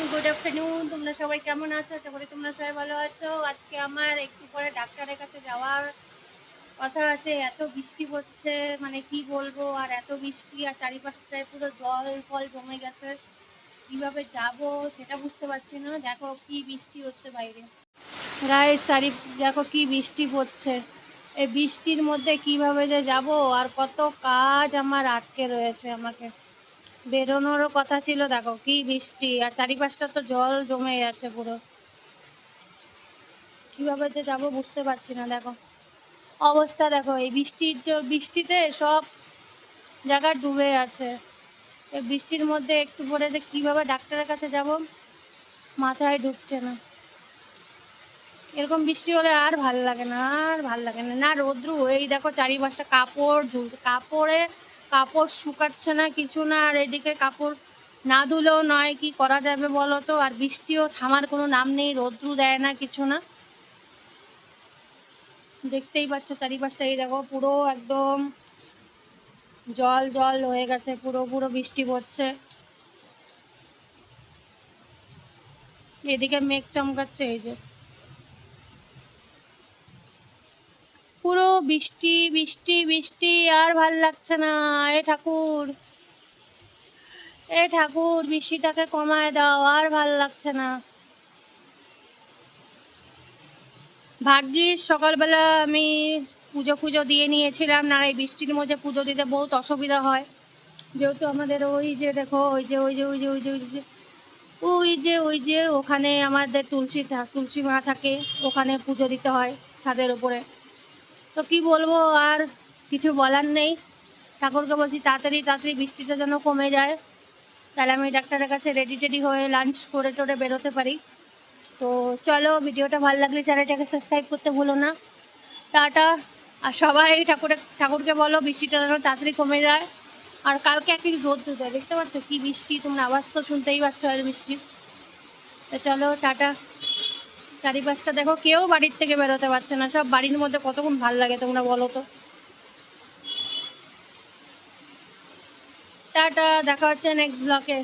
Everyone good afternoon তোমরা সবাই কেমন আছো? আশা করি তোমরা সবাই ভালো আছো। আজকে আমার একটু পরে ডাক্তারের কাছে যাওয়ার কথা আছে। এত বৃষ্টি হচ্ছে মানে কি বলব? আর এত বৃষ্টি, আর চারিপাশটায় পুরো জল ফল জমে গেছে। কীভাবে যাব সেটা বুঝতে পারছি না। দেখো কি বৃষ্টি হচ্ছে বাইরে। রায় চারি, দেখো কি বৃষ্টি পড়ছে এই বৃষ্টির মধ্যে কীভাবে যে যাব? আর কত কাজ আমার আটকে রয়েছে আমাকে। বেরোনোরও কথা ছিল, দেখো কি বৃষ্টি, আর চারিপাশটা তো জল জমে গেছে পুরো। কীভাবে যে যাব বুঝতে পারছি না, দেখো। অবস্থা দেখো, এই বৃষ্টির বৃষ্টিতে সব জায়গা ডুবে আছে। এই বৃষ্টির মধ্যে একটু পরে যে কীভাবে ডাক্তারের কাছে যাব, মাথায় ঢুকছে না। এরকম বৃষ্টি হলে আর ভালো লাগে না, আর ভালো লাগে না। না রোদ্রু, এই দেখো চারিপাশটা কাপড় ঝুলছে, কাপড়ে কাপড় শুকাচ্ছে না কিছু না, আর এদিকে কাপড় না ধুলেও নয়, কি করা যাবে বলো তো? আর বৃষ্টিও থামার কোনো নাম নেই, রোদ্রু দেয় না কিছু না। দেখতেই পাচ্ছ চারিপাশটা, এই দেখো পুরো একদম জল জল হয়ে গেছে, পুরো পুরো বৃষ্টি পড়ছে। এদিকে মেঘ চমকাচ্ছে, এই যে পুরো বৃষ্টি বৃষ্টি বৃষ্টি, আর ভালো লাগছে না। এ ঠাকুর এ ঠাকুর, বৃষ্টিটাকে কমায় দাও, আর ভালো লাগছে না। ভাগ্যিস সকালবেলা আমি পুজো পুজো দিয়ে নিয়েছিলাম না এই বৃষ্টির মধ্যে পুজো দিতে বহুত অসুবিধা হয়। যেহেতু আমাদের ওই যে দেখো, ওই যে ওই যে ওই যে ওই যে ওই যে ওই যে ওই যে, ওখানে আমাদের তুলসী তুলসী মা থাকে, ওখানে পুজো দিতে হয় ছাদের উপরে। তো কি বলব, আর কিছু বলার নেই। ঠাকুরকে বলছি, তাড়াতাড়ি তাড়াতাড়ি বৃষ্টিটা যেন কমে যায়। তাহলে আমি ডাক্তারের কাছে রেডি টেডি হয়ে লাঞ্চ করে টোরে বেরোতে পারি। তো চলো, ভিডিওটা ভালো লাগলে চ্যানেলটাকে সাবস্ক্রাইব করতে ভুলো না। টাটা। আর সবাই ঠাকুরের ঠাকুরকে বলো, বৃষ্টিটা যেন তাড়াতাড়ি কমে যায়। আর কালকে একদিন রোদ দিতে দেখতে পাচ্ছ কি বৃষ্টি, তোমরা আওয়াজ তো শুনতেই পাচ্ছ বৃষ্টি। তো চলো, টাটা। চারিপাশটা দেখো, কেউ বাড়ির থেকে বেরোতে পারছে না। সব বাড়ির মধ্যে কতক্ষণ ভালো লাগে তোমরা বলো তো? টাটা, দেখা হচ্ছে নেক্সট ব্লকে